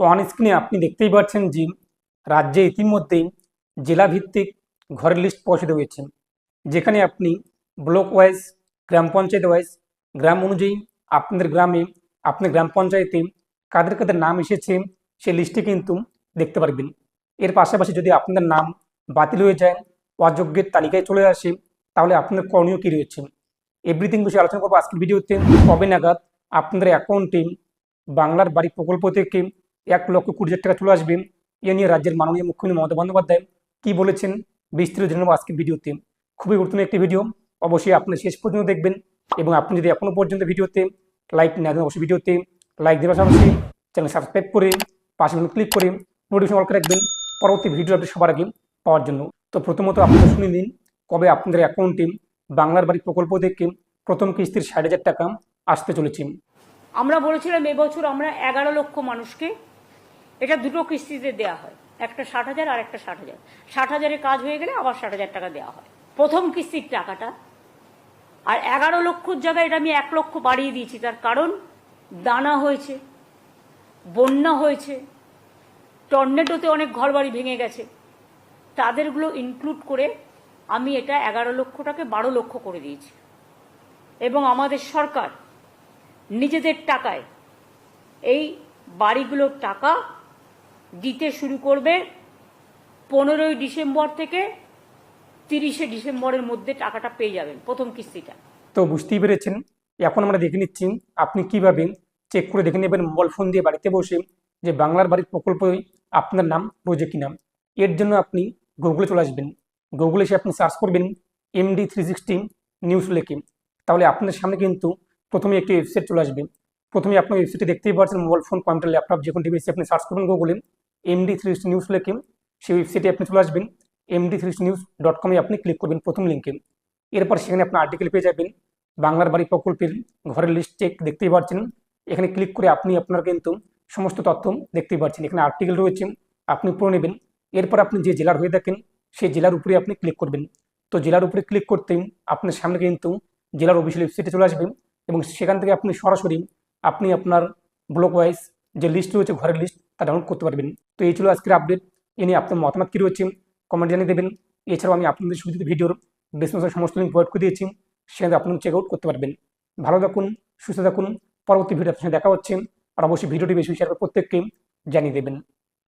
On স্ক্রিনে আপনি দেখতেই পাচ্ছেন যে রাজ্যে ইতিমধ্যেই জেলাভিত্তিক ঘরের লিস্ট প্রকাশিত হয়েছে যেখানে আপনি ব্লক ওয়াইজ গ্রাম পঞ্চায়েত ওয়াইজ গ্রাম অনুযায়ী আপনাদের গ্রামে আপনার গ্রাম পঞ্চায়েতে কাদের কাদের নাম এসেছে সেই লিস্টে কিন্তু দেখতে পারবেন। এর পাশাপাশি যদি আপনাদের নাম বাতিল হয়ে যায়, অযোগ্যের তালিকায় চলে আসে, তাহলে আপনার করণীয় কী রয়েছে? এভরিথিং বিষয়ে আলোচনা করব আজকের ভিডিওতে। কবে নাগাদ আপনাদের অ্যাকাউন্টে বাংলার বাড়ি প্রকল্প থেকে এক লক্ষ কুড়ি হাজার টাকা চলে আসবে। এ নিয়ে রাজ্যের মাননীয় মুখ্যমন্ত্রী মমতা বন্দ্যোপাধ্যায় কী বলেছেন বিস্তারিত জেনে নেব আজকের ভিডিওতে। খুবই গুরুত্বপূর্ণ একটি ভিডিও। অবশ্যই আপনি শেষ পর্যন্ত দেখবেন এবং আপনি যদি এখনও পর্যন্ত ভিডিওতে লাইক না দেন, অবশ্যই ভিডিওতে লাইক দেওয়ার পাশাপাশি চ্যানেল সাবস্ক্রাইব করে পাশে ক্লিক করে নোটিফিকেশন অল করে রাখবেন পরবর্তী ভিডিও আপনি সবার আগে পাওয়ার জন্য। তো প্রথমত আপনারা শুনে নিন, কবে আপনাদের অ্যাকাউন্টে বাংলার বাড়ি প্রকল্প থেকে প্রথম কিস্তির ষাট হাজার টাকা আসতে চলেছে? আমরা বলেছিলাম এবছর আমরা এগারো লক্ষ মানুষকে এটা দুটো কিস্তিতে দেওয়া হয়। একটা ষাট হাজার আর একটা ষাট হাজার। ষাট হাজারের কাজ হয়ে গেলে আবার ষাট হাজার টাকা দেওয়া হয়। প্রথম কিস্তির টাকাটা। আর এগারো লক্ষর জায়গায় এটা আমি এক লক্ষ বাড়িয়ে দিয়েছি। তার কারণ, দানা হয়েছে, বন্যা হয়েছে, টর্নেডোতে অনেক ঘরবাড়ি ভেঙে গেছে। তাদেরগুলো ইনক্লুড করে আমি এটা এগারো লক্ষটাকে বারো লক্ষ করে দিয়েছি। এবং আমাদের সরকার নিজেদের টাকায় এই বাড়িগুলোর টাকা দিতে শুরু করবে পনেরোই ডিসেম্বর থেকে তিরিশে ডিসেম্বরের মধ্যে টাকাটা পেয়ে যাবেন প্রথম কিস্তিটা। তো বুঝতেই পেরেছেন। এখন আমরা দেখে নিচ্ছি আপনি কীভাবে চেক করে দেখে নেবেন, মোবাইল ফোন দিয়ে বাড়িতে বসে যে বাংলার বাড়ির প্রকল্পে আপনার নাম রয়েছে কিনা এর জন্য আপনি গুগলে চলে আসবেন। গুগলে এসে আপনি সার্চ করবেন এমডি থ্রি সিক্সটি নিউজ লেখে তাহলে আপনার সামনে কিন্তু প্রথমে একটি ওয়েবসাইট চলে আসবে। প্রথমে আপনার ওয়েবসাইটে দেখতেই পাচ্ছেন, মোবাইল ফোন কম্পিউটার ল্যাপটপ যে কোনো ডিভাইসে আপনি সার্চ করবেন গুগলে এমডি থ্রি নিউজ লেখে সেই ওয়েবসাইটে আপনি চলে আসবেন। এমডি থ্রি নিউজ ডট কমে আপনি ক্লিক করবেন প্রথম লিঙ্কে এরপর সেখানে আপনি আর্টিকেল পেয়ে যাবেন। বাংলার বাড়ি প্রকল্পের ঘরের লিস্ট চেক দেখতেই পাচ্ছেন এখানে ক্লিক করে আপনি আপনার কিন্তু সমস্ত তথ্য দেখতেই পাচ্ছেন এখানে আর্টিকেল রয়েছে, আপনি পড়ে নেবেন। এরপর আপনি যে জেলার হয়ে থাকেন, সেই জেলার উপরে আপনি ক্লিক করবেন। তো জেলার উপরে ক্লিক করতে আপনার সামনে কিন্তু জেলার অফিসিয়াল ওয়েবসাইটে চলে আসবেন এবং সেখান থেকে আপনি সরাসরি আপনি আপনার ব্লক ওয়াইজ যে লিস্ট রয়েছে, ঘরের লিস্ট তা ডাউনলোড করতে পারবেন। তো এই ছিল আজকের আপডেট এ নিয়ে আপনার মতামত কী রয়েছে? কমেন্ট জানিয়ে দেবেন। এছাড়াও আমি আপনাদের সুবিধিত ভিডিওর ডিসক্রিপশনে সমস্ত লিঙ্ক প্রোভাইড করে দিয়েছি। সেখানে আপনি চেক আউট করতে পারবেন। ভালো থাকুন, সুস্থ থাকুন। পরবর্তী ভিডিও আপনার দেখা হচ্ছে। আর অবশ্যই ভিডিওটি বেশি শেয়ার করে প্রত্যেককে জানিয়ে দেবেন।